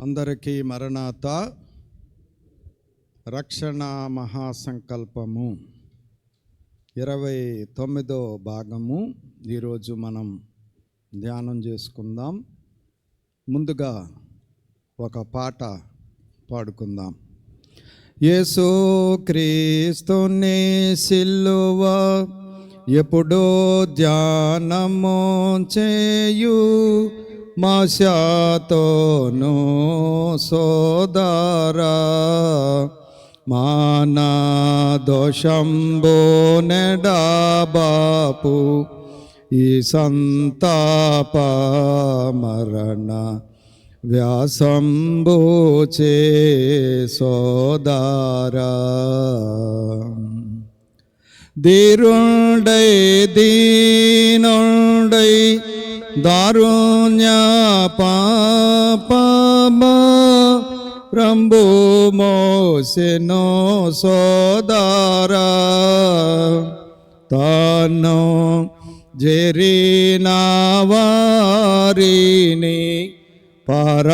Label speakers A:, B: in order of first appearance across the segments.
A: అందరికీ మరణాత రక్షణ మహాసంకల్పము. ఇరవై తొమ్మిదో భాగము. ఈరోజు మనం ధ్యానం చేసుకుందాం. ముందుగా ఒక పాట పాడుకుందాం. యేసు క్రీస్తుని సిల్లువ ఎప్పుడో ధ్యానము చేయు. માશ્યાતોનો સોદારા માના દોષંબો ને બાપુ ઈ સંતાપ મરણ વ્યાસંભો છે સોદારા દીરુંડૈ દીનુંડૈ పాపమా రంబు మోసెనో సోదారా తాను జెరిన వారిని పరాదోలానాని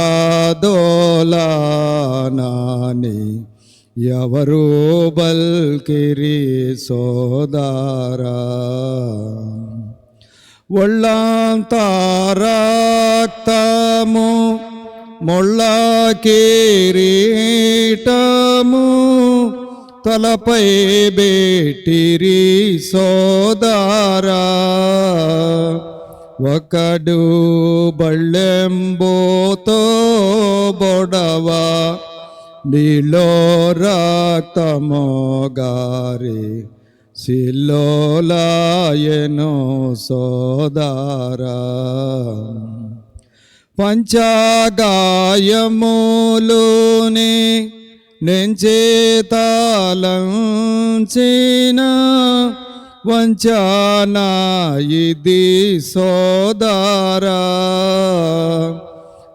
A: ఎవరు బల్కిరి సోదారా ఒళ్ళంతారక్తము మొళ్ళ కిరీటము తలపై బేటిరి సోదారా. ఒకడు బళ్ళెంబోతో బొడవా నీలో రక్తమో గారి సిల్లోలాయను సోదారా. పంచాగాయములోని నెంచేతాలంచిన వంచన ఇది సోదారా.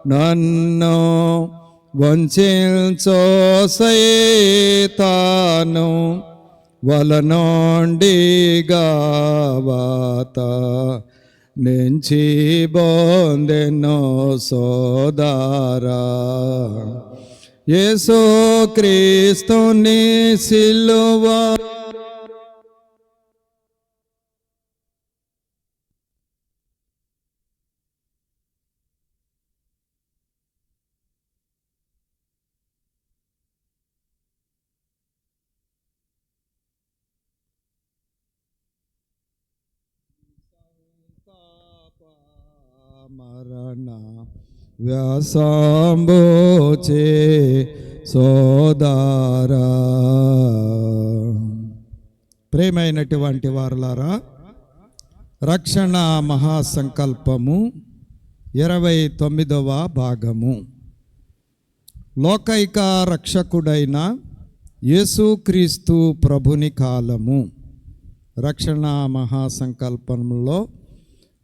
A: నన్ను వంచో సైతాను వలనోండిగావాత నుంచి బోందెనో సోదారా. యేసు క్రీస్తుని సిలువా మరణ వ్యాసాంబోచే సోదారా. ప్రేమైనటువంటి వారులారా రక్షణ మహాసంకల్పము ఇరవై తొమ్మిదవ భాగము. లోకైక రక్షకుడైన యేసుక్రీస్తు ప్రభుని కాలము. రక్షణ మహాసంకల్పంలో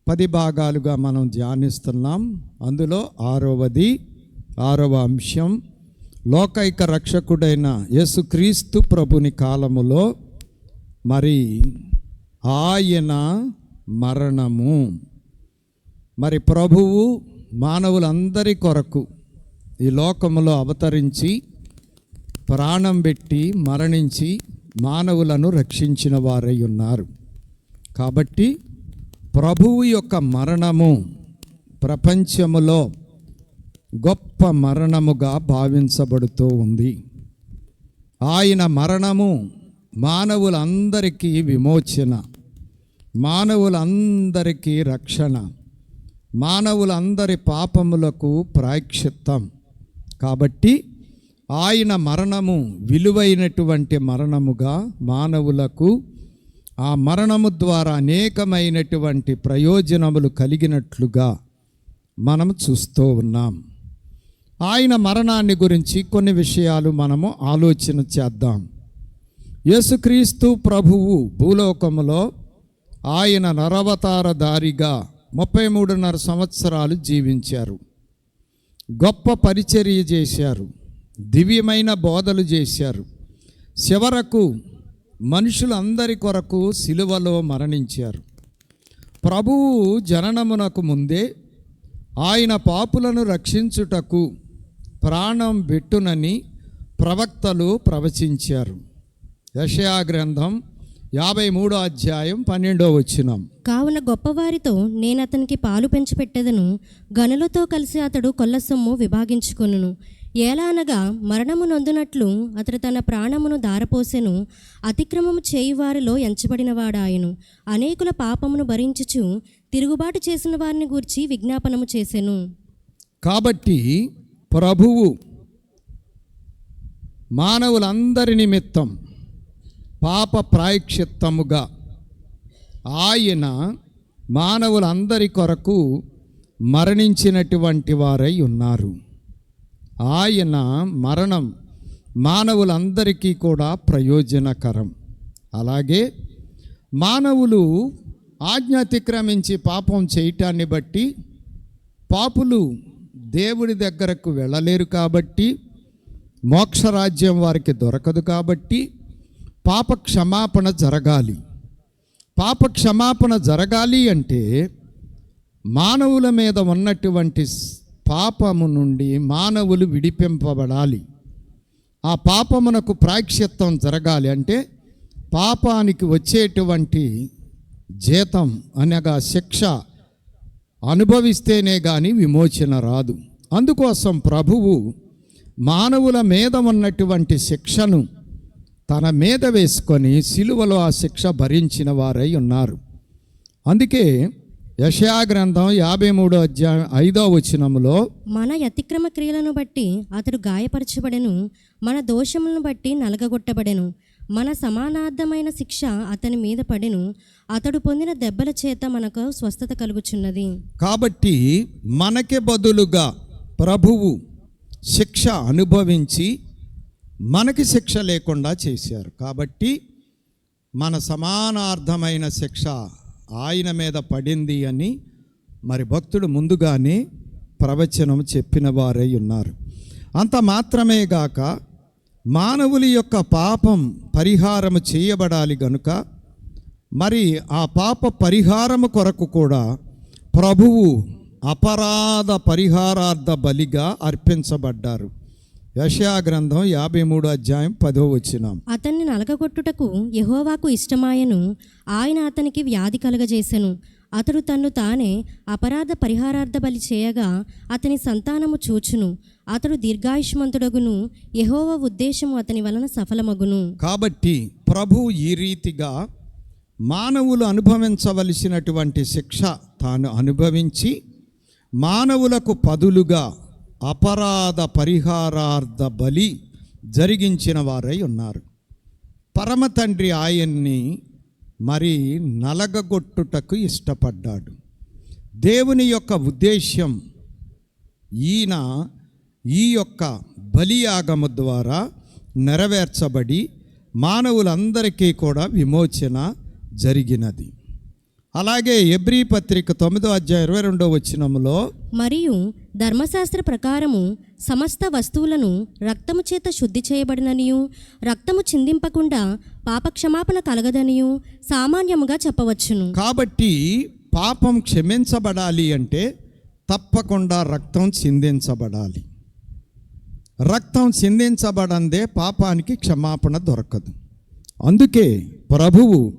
A: పది భాగాలుగా మనం ధ్యానిస్తున్నాం. అందులో ఆరవది ఆరవ అంశం లోకైక రక్షకుడైన యేసుక్రీస్తు ప్రభుని కాలములో మరి ఆయన మరణము. మరి ప్రభువు మానవులందరి కొరకు ఈ లోకములో అవతరించి ప్రాణం పెట్టి మరణించి మానవులను రక్షించిన వారై ఉన్నారు. కాబట్టి ప్రభువు యొక్క మరణము ప్రపంచములో గొప్ప మరణముగా భావించబడుతూ ఉంది. ఆయన మరణము మానవులందరికీ విమోచన మానవులందరికీ రక్షణ మానవులందరి పాపములకు ప్రాయక్షిత్తం కాబట్టి ఆయన మరణము విలువైనటువంటి మరణముగా మానవులకు ఆ మరణము ద్వారా అనేకమైనటువంటి ప్రయోజనములు కలిగినట్లుగా మనం చూస్తూ ఉన్నాం. ఆయన మరణాన్ని గురించి కొన్ని విషయాలు మనము ఆలోచన చేద్దాం. యేసుక్రీస్తు ప్రభువు భూలోకములో ఆయన నరవతారధారిగా ముప్పై మూడున్నర సంవత్సరాలు జీవించారు. గొప్ప పరిచర్య చేశారు. దివ్యమైన బోధలు చేశారు. చివరకు మనుషులందరి కొరకు సిలువలో మరణించారు. ప్రభువు జననమునకు ముందే ఆయన పాపులను రక్షించుటకు ప్రాణం పెట్టునని ప్రవక్తలు ప్రవచించారు. యషయా గ్రంథం యాభై మూడో అధ్యాయం పన్నెండో వచ్చినాం
B: కావున గొప్పవారితో నేను అతనికి పాలు పెంచిపెట్టెదను. గనులతో కలిసి అతడు కొల్ల సొమ్ము విభాగించుకొనును. ఎలా అనగా మరణము నొందునట్లు అతడు తన ప్రాణమును దారపోసెను అతిక్రమము చేయువారిలో ఎంచబడినవాడాయను. అనేకుల పాపమును భరించుచు తిరుగుబాటు చేసిన వారిని గూర్చి విజ్ఞాపనము చేసెను.
A: కాబట్టి ప్రభువు మానవులందరి నిమిత్తం పాప ప్రాయక్షిత్తముగా ఆయన మానవులందరి కొరకు మరణించినటువంటి వారై ఉన్నారు. ఆయన మరణం మానవులందరికీ కూడా ప్రయోజనకరం. అలాగే మానవులు ఆజ్ఞ అతిక్రమించి పాపం చేయటాన్ని బట్టి పాపులు దేవుడి దగ్గరకు వెళ్ళలేరు కాబట్టి మోక్షరాజ్యం వారికి దొరకదు కాబట్టి పాప క్షమాపణ జరగాలి. పాప క్షమాపణ జరగాలి అంటే మానవుల మీద ఉన్నటువంటి పాపము నుండి మానవులు విడిపింపబడాలి. ఆ పాపమునకు ప్రాయశ్చిత్తం జరగాలి అంటే పాపానికి వచ్చేటువంటి జీతం అనగా శిక్ష అనుభవిస్తేనే కానీ విమోచన రాదు. అందుకోసం ప్రభువు మానవుల మీద ఉన్నటువంటి శిక్షను తన మీద వేసుకొని సిలువలో ఆ శిక్ష భరించిన వారై ఉన్నారు. అందుకే యశయా గ్రంథం యాభై మూడో అధ్యాయం ఐదో వచనములో
B: మన అతిక్రమ క్రియలను బట్టి అతడు గాయపరచబడెను మన దోషములను బట్టి నలగగొట్టబడెను. మన సమానార్థమైన శిక్ష అతని మీద పడెను. అతడు పొందిన దెబ్బల చేత మనకు స్వస్థత కలుగుచున్నది.
A: కాబట్టి మనకి బదులుగా ప్రభువు శిక్ష అనుభవించి మనకి శిక్ష లేకుండా చేశారు. కాబట్టి మన సమానార్థమైన శిక్ష ఆయన మీద పడింది అని మరి భక్తుడు ముందుగానే ప్రవచనం చెప్పిన వారై ఉన్నారు. అంత మాత్రమే గాక మానవుని యొక్క పాపం పరిహారము చేయబడాలి గనుక మరి ఆ పాప పరిహారము కొరకు కూడా ప్రభువు అపరాధ పరిహారార్థ బలిగా అర్పించబడ్డారు. యశా గ్రంథం యాభై మూడు అధ్యాయం పదో వచ్చినాం
B: అతన్ని నలగగొట్టుటకు యహోవాకు ఇష్టమాయను ఆయన అతనికి వ్యాధి కలగజేసెను. అతడు తన్ను తానే అపరాధ పరిహారార్థ బలి చేయగా అతని సంతానము చూచును. అతడు దీర్ఘాయుష్మంతుడగును. యహోవ ఉద్దేశము అతని వలన సఫలమగును.
A: కాబట్టి ప్రభువు ఈ రీతిగా మానవులు అనుభవించవలసినటువంటి శిక్ష తాను అనుభవించి మానవులకు పదులుగా అపరాధ పరిహారార్థ బలి జరిగించిన వారై ఉన్నారు. పరమ తండ్రి ఆయన్ని మరి నలగగొట్టుటకు ఇష్టపడ్డాడు. దేవుని యొక్క ఉద్దేశ్యం ఈయన ఈ యొక్క బలియాగము ద్వారా నెరవేర్చబడి మానవులందరికీ కూడా విమోచన జరిగినది. అలాగే ఎబ్రీ పత్రిక తొమ్మిదో అధ్యాయం ఇరవై రెండో వచ్చినములో
B: మరియు ధర్మశాస్త్ర ప్రకారము సమస్త వస్తువులను రక్తము చేత శుద్ధి చేయబడిననియు రక్తము చిందింపకుండా పాపక్షమాపణ కలగదనియు సామాన్యముగా చెప్పవచ్చును.
A: కాబట్టి పాపం క్షమించబడాలి అంటే తప్పకుండా రక్తం చిందించబడాలి. రక్తం చిందించబడందే పాపానికి క్షమాపణ దొరకదు. అందుకే ప్రభువు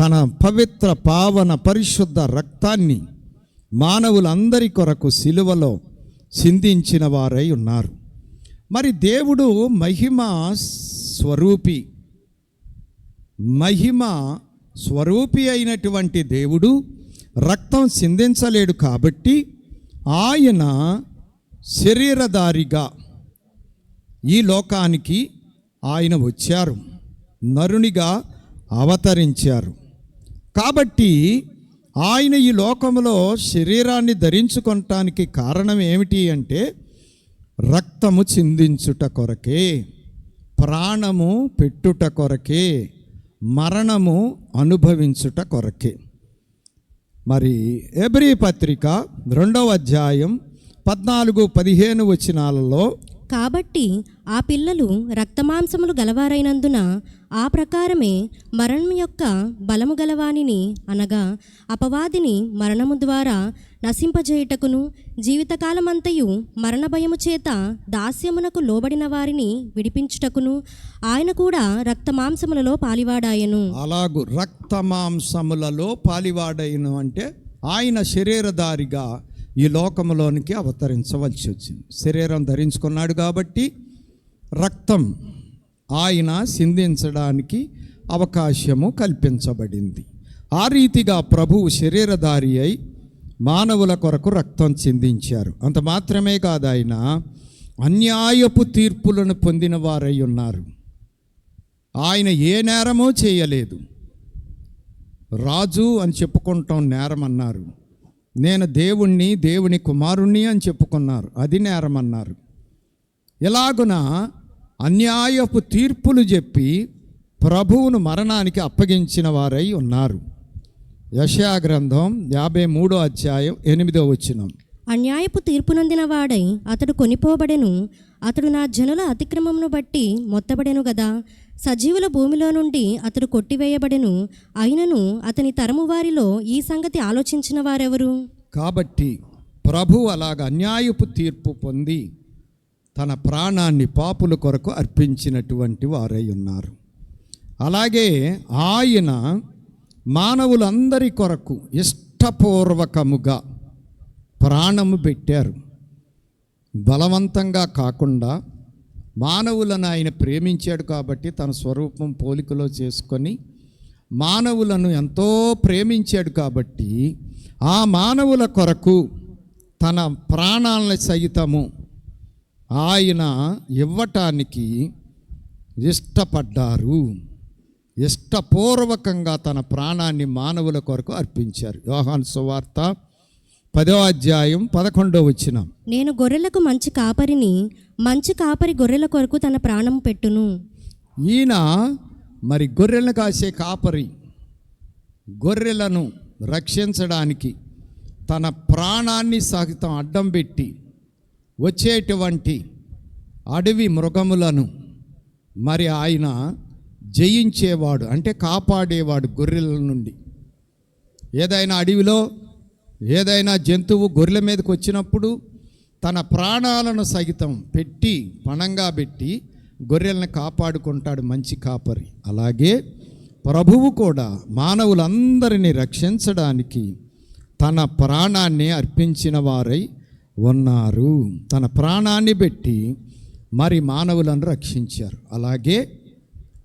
A: తన పవిత్ర పావన పరిశుద్ధ రక్తాన్ని మానవులందరి కొరకు సిలువలో సింధించిన వారై ఉన్నారు. మరి దేవుడు మహిమ స్వరూపి మహిమ స్వరూపి అయినటువంటి దేవుడు రక్తం సిందించలేడు కాబట్టి ఆయన శరీరధారిగా ఈ లోకానికి ఆయన వచ్చారు నరునిగా అవతరించారు. కాబట్టి ఆయన ఈ లోకంలో శరీరాన్ని ధరించుకోవటానికి కారణం ఏమిటి అంటే రక్తము చిందించుట కొరకే ప్రాణము పెట్టుట కొరకే మరణము అనుభవించుట కొరకే. మరి ఎబ్రి పత్రిక రెండవ అధ్యాయం పద్నాలుగు పదిహేను వచనాలలో
B: కాబట్టి ఆ పిల్లలు రక్తమాంసములు గలవారైనందున ఆ ప్రకారమే మరణం యొక్క బలము గలవానిని అనగా అపవాదిని మరణము ద్వారా నశింపజేయుటకును జీవితకాలమంతయు మరణ భయము చేత దాస్యమునకు లోబడిన వారిని విడిపించుటకును ఆయన కూడా రక్తమాంసములలో పాలివాడాయను.
A: అలాగు రక్తమాంసములలో పాలివాడైను అంటే ఆయన శరీరధారిగా ఈ లోకములోనికి అవతరించవలసి వచ్చింది. శరీరం ధరించుకున్నాడు కాబట్టి రక్తం ఆయన సిందించడానికి అవకాశము కల్పించబడింది. ఆ రీతిగా ప్రభువు శరీరధారి అయి మానవుల కొరకు రక్తం చిందించారు. అంత మాత్రమే కాదు ఆయన అన్యాయపు తీర్పులను పొందిన వారై ఉన్నారు. ఆయన ఏ నేరమో చేయలేదు. రాజు అని చెప్పుకుంటాం నేరం అన్నారు. నేను దేవుణ్ణి దేవుని కుమారుణ్ణి అని చెప్పుకున్నారు. అది నేరం అన్నారు. ఎలాగున అన్యాయపు తీర్పులు చెప్పి ప్రభువును మరణానికి అప్పగించిన వారై ఉన్నారు. యశయా గ్రంథం యాభై మూడో అధ్యాయం ఎనిమిదో వచ్చినం
B: అన్యాయపు తీర్పునందిన వాడై అతడు కొనిపోబడెను. అతడు నా జనుల అతిక్రమమును బట్టి మొత్తబడెను గదా. సజీవుల భూమిలో నుండి అతడు కొట్టివేయబడెను. అయినను అతని తరము వారిలో ఈ సంగతి ఆలోచించిన వారెవరు?
A: కాబట్టి ప్రభు అలాగ అన్యాయపు తీర్పు పొంది తన ప్రాణాన్ని పాపుల కొరకు అర్పించినటువంటి వారై ఉన్నారు. అలాగే ఆయన మానవులందరి కొరకు ఇష్టపూర్వకముగా ప్రాణము పెట్టారు. బలవంతంగా కాకుండా మానవులను ఆయన ప్రేమించాడు కాబట్టి తన స్వరూపం పోలికలో చేసుకొని మానవులను ఎంతో ప్రేమించాడు కాబట్టి ఆ మానవుల కొరకు తన ప్రాణాలను సైతము ఆయన ఇవ్వటానికి ఇష్టపడ్డారు. ఇష్టపూర్వకంగా తన ప్రాణాన్ని మానవుల కొరకు అర్పించారు. యోహాన్ సువార్త పదో అధ్యాయం పదకొండో వచ్చినాం
B: నేను గొర్రెలకు మంచి కాపరిని మంచి కాపరి గొర్రెల కొరకు తన ప్రాణం పెట్టును.
A: ఈయన మరి గొర్రెలను కాసే కాపరి గొర్రెలను రక్షించడానికి తన ప్రాణాన్ని సహితం అడ్డం పెట్టి వచ్చేటువంటి అడవి మృగములను మరి ఆయన జయించేవాడు అంటే కాపాడేవాడు గొర్రెల నుండి. ఏదైనా అడవిలో ఏదైనా జంతువు గొర్రెల మీదకి వచ్చినప్పుడు తన ప్రాణాలను సహితం పెట్టి పణంగా పెట్టి గొర్రెలను కాపాడుకుంటాడు మంచి కాపరి. అలాగే ప్రభువు కూడా మానవులందరినీ రక్షించడానికి తన ప్రాణాన్ని అర్పించిన వారై ఉన్నారు. తన ప్రాణాన్ని పెట్టి మరి మానవులను రక్షించారు. అలాగే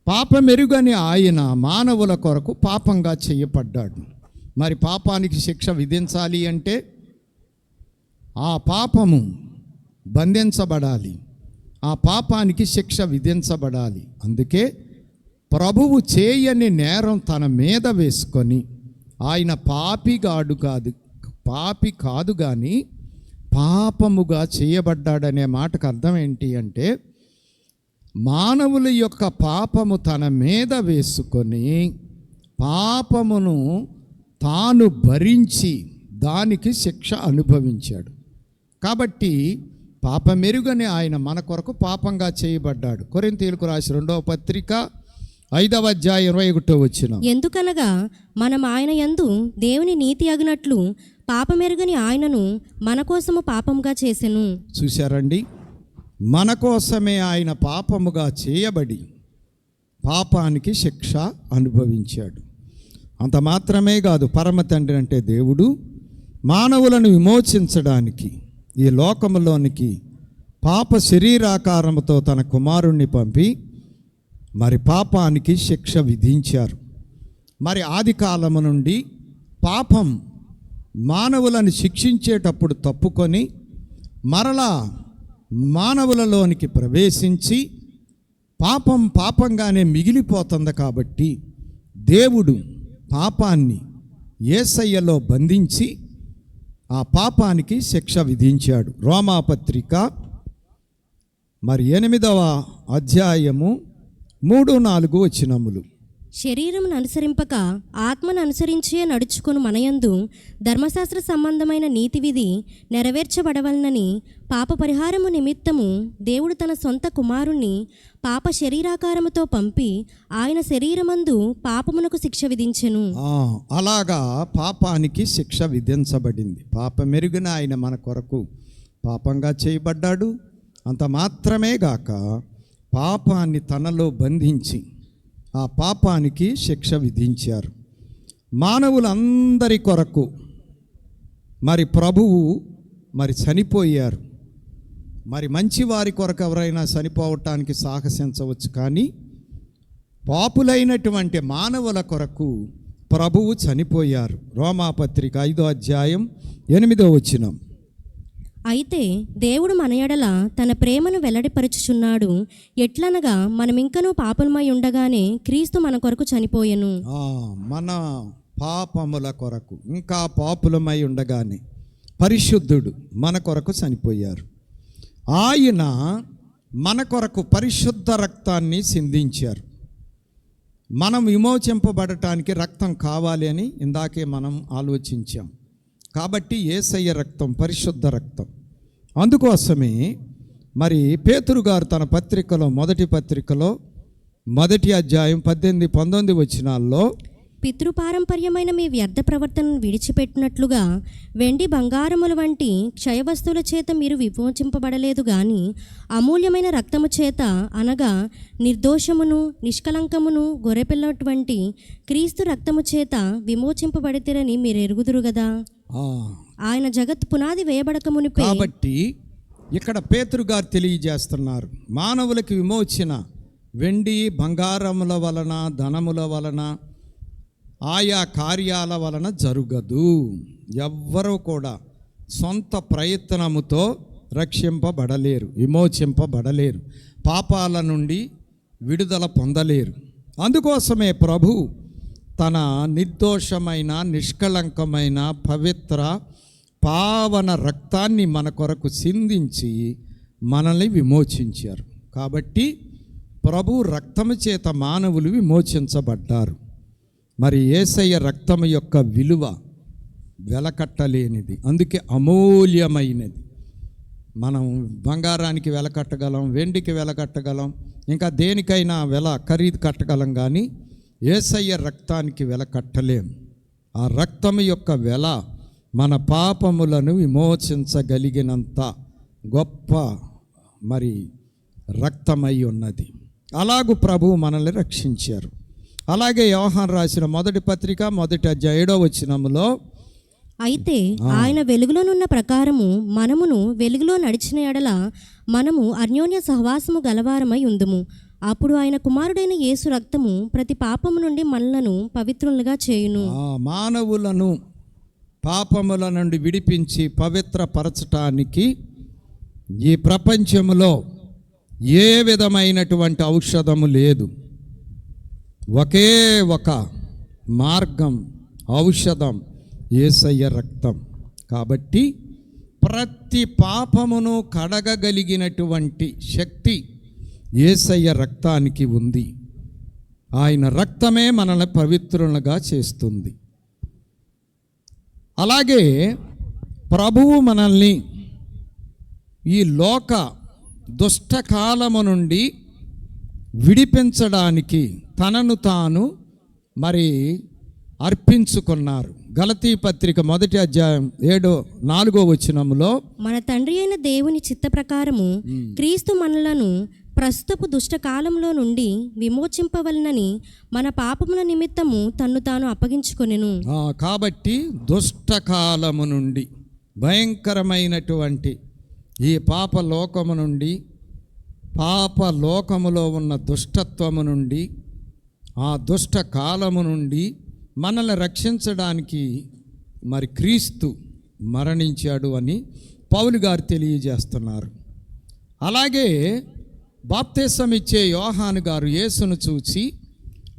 A: పాపమెరుగని ఆయన మానవుల కొరకు పాపంగా చేయబడ్డాడు. మరి పాపానికి శిక్ష విధించాలి అంటే ఆ పాపము బంధించబడాలి. ఆ పాపానికి శిక్ష విధించబడాలి. అందుకే ప్రభువు చేయని నేరం తన మీద వేసుకొని ఆయన పాపిగాడు కాదు పాపి కాదు కానీ పాపముగా చేయబడ్డాడనే మాటకు అర్థం ఏంటి అంటే మానవుల యొక్క పాపము తన మీద వేసుకొని పాపమును తాను భరించి దానికి శిక్ష అనుభవించాడు. కాబట్టి పాపమెరుగని ఆయన మన కొరకు పాపంగా చేయబడ్డాడు. కొరింతీలకు రాసి రెండవ పత్రిక ఐదవ అధ్యాయం ఇరవై ఒకటో వచ్చిన
B: ఎందుకనగా మనం ఆయన యందు దేవుని నీతి అగినట్లు పాపమెరుగని ఆయనను మన కోసము పాపంగా చేసెను.
A: చూశారండి? మన కోసమే ఆయన పాపముగా చేయబడి పాపానికి శిక్ష అనుభవించాడు. అంత మాత్రమే కాదు పరమ తండ్రి అంటే దేవుడు. మానవులను విమోచించడానికి ఈ లోకములోనికి పాప శరీరాకారముతో తన కుమారుణ్ణి పంపి మరి పాపానికి శిక్ష విధించారు. మరి ఆది కాలము నుండి పాపం మానవులను శిక్షించేటప్పుడు తప్పుకొని మరలా మానవులలోనికి ప్రవేశించి పాపం పాపంగానే మిగిలిపోతుంది కాబట్టి దేవుడు పాపాన్ని ఏసయ్యలో బంధించి ఆ పాపానికి శిక్ష విధించాడు. రోమాపత్రిక మరి ఎనిమిదవ అధ్యాయము మూడు నాలుగు వచ్చినములు
B: శరీరమును అనుసరింపక ఆత్మను అనుసరించే నడుచుకుని మనయందు ధర్మశాస్త్ర సంబంధమైన నీతి విధి నెరవేర్చబడవలనని పాప పరిహారము నిమిత్తము దేవుడు తన సొంత కుమారుణ్ణి పాప శరీరాకారముతో పంపి ఆయన శరీరమందు పాపమునకు శిక్ష విధించెను.
A: ఆ, అలాగా పాపానికి శిక్ష విధించబడింది. పాప మెరుగున ఆయన మన కొరకు పాపంగా చేయబడ్డాడు. అంత మాత్రమే గాక పాపాన్ని తనలో బంధించి ఆ పాపానికి శిక్ష విధించారు. మానవులందరి కొరకు మరి ప్రభువు మరి చనిపోయారు. మరి మంచి వారి కొరకు ఎవరైనా చనిపోవటానికి సాహసించవచ్చు కానీ పాపులైనటువంటి మానవుల కొరకు ప్రభువు చనిపోయారు. రోమాపత్రిక ఐదో అధ్యాయం ఎనిమిదో వచ్చినం
B: అయితే దేవుడు మన ఎడల తన ప్రేమను వెల్లడిపరుచుచున్నాడు. ఎట్లనగా మనమింకనూ పాపలమై ఉండగానే క్రీస్తు మన కొరకు చనిపోయెను.
A: ఆ, మన పాపముల కొరకు ఇంకా పాపులమై ఉండగానే పరిశుద్ధుడు మన కొరకు చనిపోయారు. ఆయన మన కొరకు పరిశుద్ధ రక్తాన్ని సిందించారు. మనం విమోచింపబడటానికి రక్తం కావాలి అని ఇందాకే మనం ఆలోచించాం. కాబట్టి ఏసయ్య రక్తం పరిశుద్ధ రక్తం. అందుకోసమే మరి పేతురు గారు తన పత్రికలో మొదటి పత్రికలో మొదటి అధ్యాయం పద్దెనిమిది పంతొమ్మిది వచ్చినాల్లో
B: పితృపారంపర్యమైన మీ వ్యర్థ ప్రవర్తనను విడిచిపెట్టినట్లుగా వెండి బంగారముల వంటి క్షయవస్తువుల చేత మీరు విమోచింపబడలేదు గాని అమూల్యమైన రక్తము చేత అనగా నిర్దోషమును నిష్కలంకమును గొర్రెపిల్లటువంటి క్రీస్తు రక్తము చేత విమోచింపబడితేరని మీరు ఎరుగుదురు
A: కదా
B: ఆయన జగత్ పునాది వేయబడక మునిపే
A: కాబట్టి ఇక్కడ పేతురు గారు తెలియజేస్తున్నారు మానవులకి విమోచన వెండి బంగారముల వలన ధనముల వలన ఆయా కార్యాల వలన జరుగదు. ఎవ్వరూ కూడా సొంత ప్రయత్నముతో రక్షింపబడలేరు విమోచింపబడలేరు పాపాల నుండి విడుదల పొందలేరు. అందుకోసమే ప్రభు తన నిర్దోషమైన నిష్కళంకమైన పవిత్ర పావన రక్తాన్ని మన కొరకు సిందించి మనల్ని విమోచించారు. కాబట్టి ప్రభు రక్తము చేత మానవులు విమోచించబడ్డారు. మరి ఏసయ్య రక్తము యొక్క విలువ వెలకట్టలేనిది. అందుకే అమూల్యమైనది. మనం బంగారానికి వెల కట్టగలం వెండికి వెల కట్టగలం ఇంకా దేనికైనా వెల ఖరీదు కట్టగలం కానీ ఏసయ్య రక్తానికి వెల కట్టలేం. ఆ రక్తము యొక్క వెల మన పాపములను విమోచించగలిగినంత గొప్ప మరి రక్తమై ఉన్నది. అలాగూ ప్రభువు మనల్ని రక్షించారు. అలాగే యోహాన్ రాసిన మొదటి పత్రిక మొదటి అధ్యాయం ఏడో వచ్చినములో
B: అయితే ఆయన వెలుగులోనున్న ప్రకారము మనమును వెలుగులో నడిచిన ఎడల మనము అన్యోన్య సహవాసము గలవారమై ఉందుము. అప్పుడు ఆయన కుమారుడైన యేసు రక్తము ప్రతి పాపము నుండి మనలను పవిత్రులుగా చేయును.
A: ఆ మానవులను పాపముల నుండి విడిపించి పవిత్రపరచటానికి ఈ ప్రపంచంలో ఏ విధమైనటువంటి ఔషధము లేదు. ఒకే ఒక మార్గం ఔషధం ఏసయ్య రక్తం. కాబట్టి ప్రతి పాపమును కడగగలిగినటువంటి శక్తి ఏసయ్య రక్తానికి ఉంది. ఆయన రక్తమే మనల్ని పవిత్రులుగా చేస్తుంది. అలాగే ప్రభువు మనల్ని ఈ లోక దుష్టకాలము నుండి విడిపించడానికి తనను తాను మరి అర్పించుకున్నారు. గలతీ పత్రిక మొదటి అధ్యాయం ఏడో నాలుగో వచనములో
B: మన తండ్రి అయిన దేవుని చిత్త ప్రకారము క్రీస్తు మనలను ప్రస్తుతపు దుష్టకాలంలో నుండి విమోచింపవలనని మన పాపముల నిమిత్తము తన్ను తాను అప్పగించుకొనెను.
A: కాబట్టి దుష్టకాలము నుండి భయంకరమైనటువంటి ఈ పాప లోకము నుండి పాప లోకములో ఉన్న దుష్టత్వము నుండి ఆ దుష్ట కాలము నుండి మనల్ని రక్షించడానికి మరి క్రీస్తు మరణించాడు అని పౌలు గారు తెలియజేస్తున్నారు. అలాగే బాప్తీసం ఇచ్చే యోహాను గారు యేసును చూసి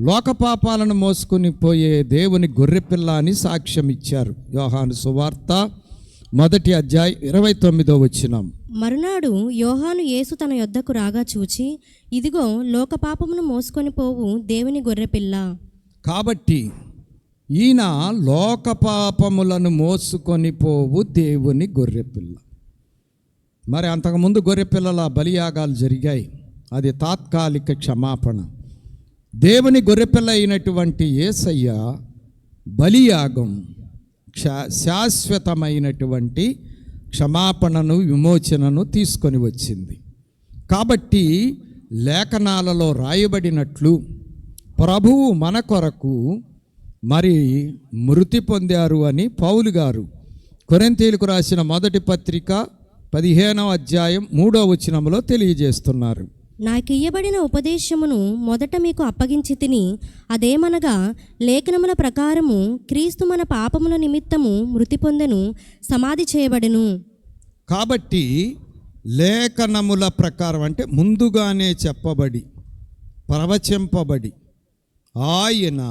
A: లోకపాపాలను మోసుకుని పోయే దేవుని గొర్రెపిల్ల అని సాక్ష్యం ఇచ్చారు యోహాను సువార్త మొదటి అధ్యాయం ఇరవై తొమ్మిదో వచ్చినాం
B: మరునాడు యోహాను యేసు తన యొద్దకు రాగా చూచి ఇదిగో లోక పాపమును మోసుకొని పోవు దేవుని గొర్రెపిల్ల.
A: కాబట్టి ఈయన లోక పాపములను మోసుకొని పోవు దేవుని గొర్రెపిల్ల. మరి అంతకుముందు గొర్రెపిల్లల బలియాగాలు జరిగాయి. అది తాత్కాలిక క్షమాపణ. దేవుని గొర్రెపిల్ల అయినటువంటి ఏసయ్య బలియాగం క్షా శాశ్వతమైనటువంటి క్షమాపణను విమోచనను తీసుకొని వచ్చింది. కాబట్టి లేఖనాలలో రాయబడినట్లు ప్రభువు మన కొరకు మరి మృతి పొందారు అని పౌలు గారు కొరెంతీలకు రాసిన మొదటి పత్రిక పదిహేనవ అధ్యాయం మూడో వచనంలో తెలియజేస్తున్నారు.
B: నాకు ఇయ్యబడిన ఉపదేశమును మొదట మీకు అప్పగించి తిని అదేమనగా లేఖనముల ప్రకారము క్రీస్తు మన పాపముల నిమిత్తము మృతి పొందెను సమాధి చేయబడెను.
A: కాబట్టి లేఖనముల ప్రకారం అంటే ముందుగానే చెప్పబడి ప్రవచింపబడి ఆయన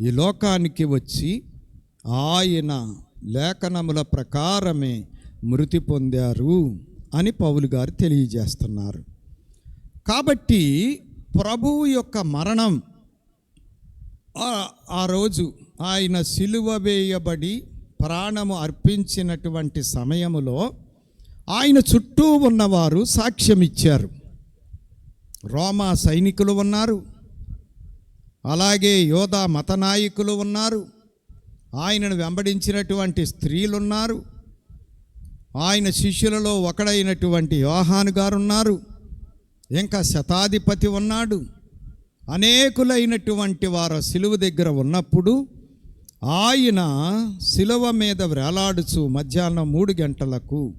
A: ఈ లోకానికి వచ్చి ఆయన లేఖనముల ప్రకారమే మృతి పొందారు అని పౌలు గారు తెలియజేస్తున్నారు. కాబట్టి ప్రభువు యొక్క మరణం ఆ- రోజు ఆయన సిలువ వేయబడి ప్రాణము అర్పించినటువంటి సమయములో ఆయన చుట్టూ ఉన్నవారు సాక్ష్యం ఇచ్చారు రోమా సైనికులు ఉన్నారు. అలాగే యోధా మత నాయకులు ఉన్నారు. ఆయనను వెంబడించినటువంటి స్త్రీలున్నారు. ఆయన శిష్యులలో ఒకడైనటువంటి యోహాను గారు ఉన్నారు. ఇంకా శతాధిపతి ఉన్నాడు. అనేకులైనటువంటి వారు సిలువ దగ్గర ఉన్నప్పుడు ఆయన సిలువ మీద వేలాడుచు మధ్యాహ్నం మూడు గంటలకు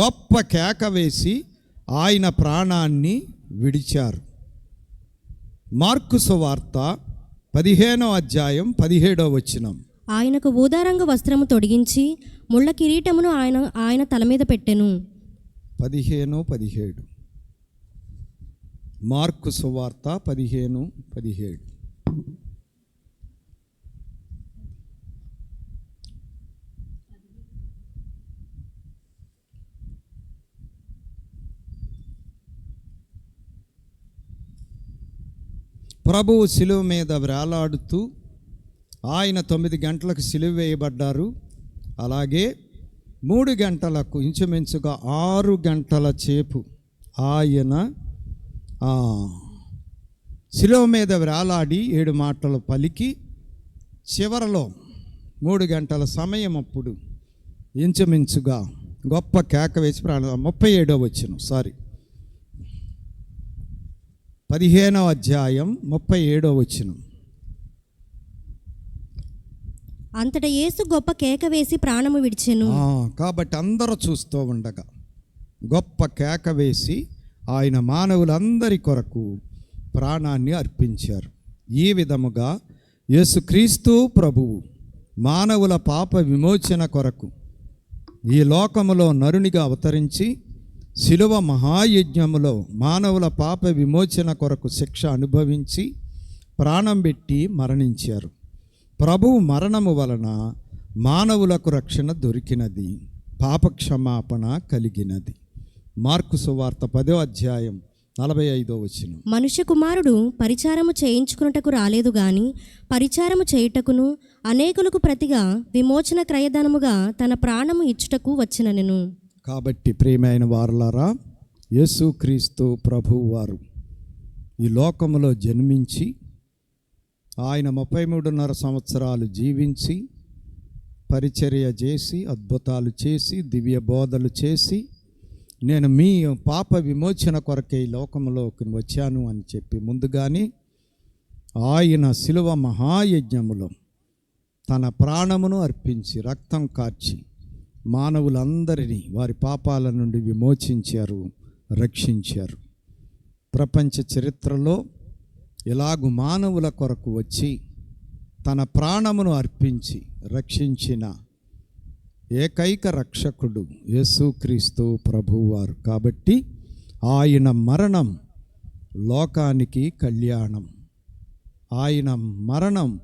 A: గొప్ప కేక వేసి ఆయన ప్రాణాన్ని విడిచారు. మార్కు సువార్త పదిహేనో అధ్యాయం పదిహేడో వచనం.
B: ఆయనకు ఊదారంగ వస్త్రము తొడిగించి ముళ్ళ కిరీటమును ఆయన ఆయన తల మీద పెట్టెను.
A: పదిహేను పదిహేడు. మార్కు సువార్త పదిహేను పదిహేడు. ప్రభువు శిలువ మీద వేలాడుతూ ఆయన తొమ్మిది గంటలకు సిలువ వేయబడ్డారు. అలాగే మూడు గంటలకు ఇంచుమించుగా ఆరు గంటల చేపు ఆయన శిలువ మీద వేలాడి ఏడు మాటలు పలికి చివరలో మూడు గంటల సమయం అప్పుడు ఇంచుమించుగా గొప్ప కేక వేసి ప్రాణ ముప్పై ఏడో వచ్చిన సారీ. పదిహేనో అధ్యాయం ముప్పై ఏడో వచ్చినం
B: అంతట యేసు గొప్ప కేక వేసి ప్రాణము విడిచెను.
A: కాబట్టి అందరూ చూస్తూ ఉండగా గొప్ప కేక వేసి ఆయన మానవులందరి కొరకు ప్రాణాన్ని అర్పించారు. ఈ విధముగా యేసుక్రీస్తు ప్రభువు మానవుల పాప విమోచన కొరకు ఈ లోకములో నరునిగా అవతరించి శిలువ మహాయజ్ఞములో మానవుల పాప విమోచన కొరకు శిక్ష అనుభవించి ప్రాణం పెట్టి మరణించారు. ప్రభువు మరణము వలన మానవులకు రక్షణ దొరికినది. పాపక్షమాపణ కలిగినది. మార్కు సువార్త పదో అధ్యాయం నలభై ఐదో వచ్చిన
B: మనుష్య కుమారుడు పరిచారము చేయించుకున్నటకు రాలేదు గాని పరిచారము చేయుటకును అనేకులకు ప్రతిగా విమోచన క్రయధనముగా తన ప్రాణము ఇచ్చుటకు వచ్చిననెను.
A: కాబట్టి ప్రియమైన వారులారా యేసుక్రీస్తు ప్రభువు వారు ఈ లోకములో జన్మించి ఆయన ముప్పై మూడున్నర సంవత్సరాలు జీవించి పరిచర్య చేసి అద్భుతాలు చేసి దివ్య బోధలు చేసి నేను మీ పాప విమోచన కొరకే ఈ లోకంలోకి వచ్చాను అని చెప్పి ముందుగానే ఆయన శిలువ మహాయజ్ఞములో తన ప్రాణమును అర్పించి రక్తం కార్చి మానవులందరినీ వారి పాపాల నుండి విమోచించారు రక్షించారు. ప్రపంచ చరిత్రలో ఇలాగు మానవుల కొరకు వచ్చి తన ప్రాణమును అర్పించి రక్షించిన ఏకైక రక్షకుడు యేసుక్రీస్తు ప్రభువారు. కాబట్టి ఆయన మరణం లోకానికి కళ్యాణం. ఆయన మరణం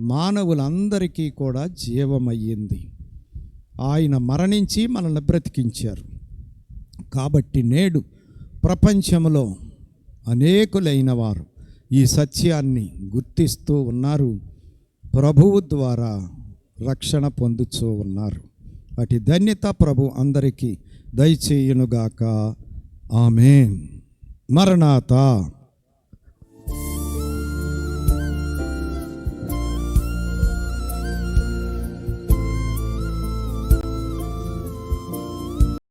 A: మానవులందరికీ కూడా జీవమయ్యింది. ఆయన మరణించి మనల్ని బ్రతికించారు. కాబట్టి నేడు ప్రపంచంలో అనేకులైన వారు ఈ సత్యాన్ని గుర్తిస్తూ ఉన్నారు. ప్రభువు ద్వారా రక్షణ పొందుతూ ఉన్నారు. అటు ధన్యత ప్రభు అందరికీ దయచేయునుగాక. ఆమెన్. మరణాత.